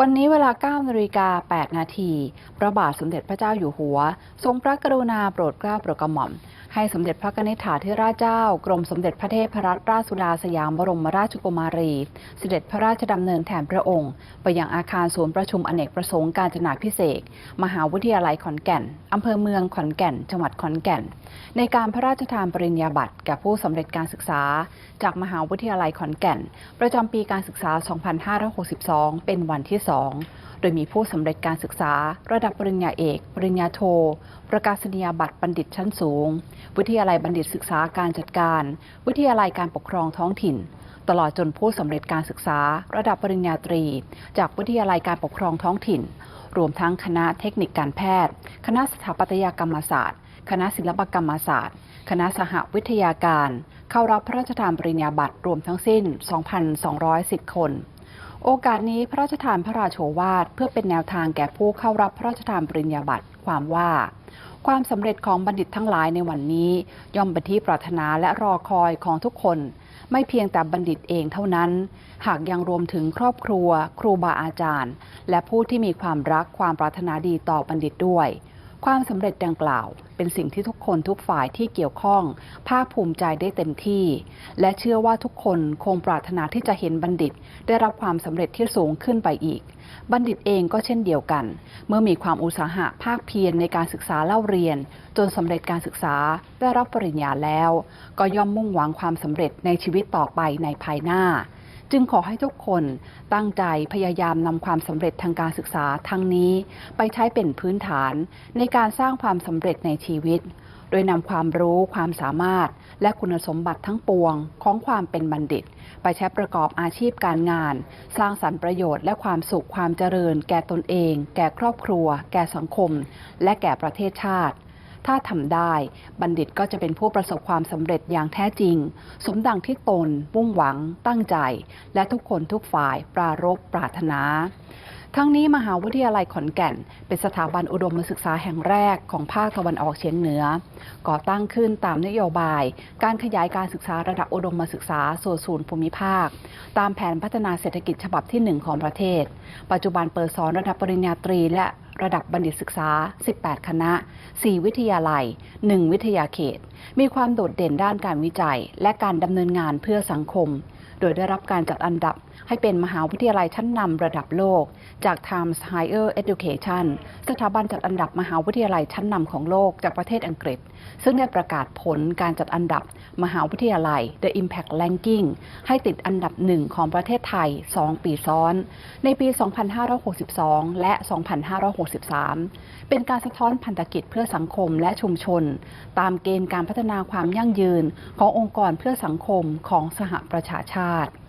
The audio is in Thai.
วันนี้เวลา9นาฬิกา8นาที พระบาทสมเด็จพระเจ้าอยู่หัว ทรงพระกรุณาโปรดเกล้าโปรดกระหม่อม ให้สมเด็จพระกนิษฐาธิราชเจ้า กรมสมเด็จพระเทพรัตนราชสุดาสยามบรมราชกุมารี เสด็จพระราชดำเนินแทนพระองค์ ไปยังอาคารศูนย์ประชุมอเนกประสงค์การจนาพิเศษ มหาวิทยาลัยขอนแก่น อำเภอเมืองขอนแก่น จังหวัดขอนแก่น ในการพระราชทานปริญญาบัตรแก่ผู้สำเร็จการศึกษา จากมหาวิทยาลัยขอนแก่น ประจำปีการศึกษา 2562 เป็นวันที่2 โดยมีผู้สำเร็จการศึกษา ระดับปริญญาเอก ปริญญาโท ประกาศนียบัตรบัณฑิตชั้นสูง วิทยาลัยบัณฑิตศึกษาการจัดการ วิทยาลัยการปกครองท้องถิ่น ตลอดจนผู้สำเร็จการศึกษา ระดับปริญญาตรี จากวิทยาลัยการปกครองท้องถิ่น รวมทั้งคณะเทคนิคการแพทย์ คณะสถาปัตยกรรมศาสตร์ คณะศิลปกรรมศาสตร์ คณะสหวิทยาการ เข้ารับพระราชทานปริญญาบัตรรวมทั้งสิ้น 2,210 คน โอกาสนี้พระราชทานพระราโชวาทเพื่อเป็นแนวทางแก่ผู้เข้ารับพระราชทานปริญญาบัตรความว่า ความสำเร็จของบัณฑิตทั้งหลายในวันนี้ ย่อมเป็นที่ปรารถนาและรอคอยของทุกคน ไม่เพียงแต่บัณฑิตเองเท่านั้น หากยังรวมถึงครอบครัว ครูบาอาจารย์ และผู้ที่มีความรักความปรารถนาดีต่อบัณฑิตด้วย ความสำเร็จดังกล่าว เป็นสิ่งที่ทุกคนทุกฝ่ายที่เกี่ยวข้อง ภาคภูมิใจได้เต็มที่ และเชื่อว่าทุกคนคงปรารถนาที่จะเห็นบัณฑิต ได้รับความสำเร็จที่สูงขึ้นไปอีก บัณฑิตเองก็เช่นเดียวกัน เมื่อมีความอุตสาหะภาคเพียรในการศึกษาเล่าเรียน จนสำเร็จการศึกษาได้รับปริญญาแล้ว ก็ย่อมมุ่งหวังความสำเร็จในชีวิตต่อไปในภายหน้า จึงขอให้ทุกคนตั้งใจพยายามนำความสำเร็จทางการศึกษาทั้งนี้ ไปใช้เป็นพื้นฐานในการสร้างความสำเร็จในชีวิต โดยนำความรู้ความสามารถ และคุณสมบัติทั้งปวงของความเป็นบัณฑิต ไปใช้ประกอบอาชีพการงาน สร้างสรรค์ประโยชน์และความสุขความเจริญ แก่ตนเอง แก่ครอบครัว แก่สังคม และแก่ประเทศชาติ ถ้าทำได้ บัณฑิตก็จะเป็นผู้ประสบความสำเร็จอย่างแท้จริง สมดังที่ตนมุ่งหวังตั้งใจ และทุกคนทุกฝ่ายปรารบปรารถนา ทั้งนี้มหาวิทยาลัยขอนแก่น เป็นสถาบันอุดมศึกษาแห่งแรกของภาคตะวันออกเฉียงเหนือ ก่อตั้งขึ้นตามนโยบาย การขยายการศึกษาระดับอุดมศึกษาสู่ศูนย์ภูมิภาค ตามแผนพัฒนาเศรษฐกิจฉบับที่ 1 ของประเทศ ปัจจุบันเปิดสอนระดับปริญญาตรีและระดับบัณฑิตศึกษา 18 คณะ 4 วิทยาลัย 1 วิทยาเขต มีความโดดเด่นด้านการวิจัย และการดำเนินงานเพื่อสังคม โดยได้รับการจัดอันดับให้เป็นมหาวิทยาลัยชั้นนำระดับโลก จาก Times Higher Education สถาบันจัดอันดับมหาวิทยาลัยชั้นนำของโลกจากประเทศอังกฤษ ซึ่งได้ประกาศผลการจัดอันดับ มหาวิทยาลัย The Impact Ranking ให้ติดอันดับหนึ่งของประเทศไทย 2 ปีซ้อน ในปี 2562 และ 2563 เป็นการสะท้อนพันธกิจเพื่อสังคมและชุมชน ตามเกณฑ์การพัฒนาความยั่งยืนขององค์กรเพื่อสังคมของสหประชาชาติ God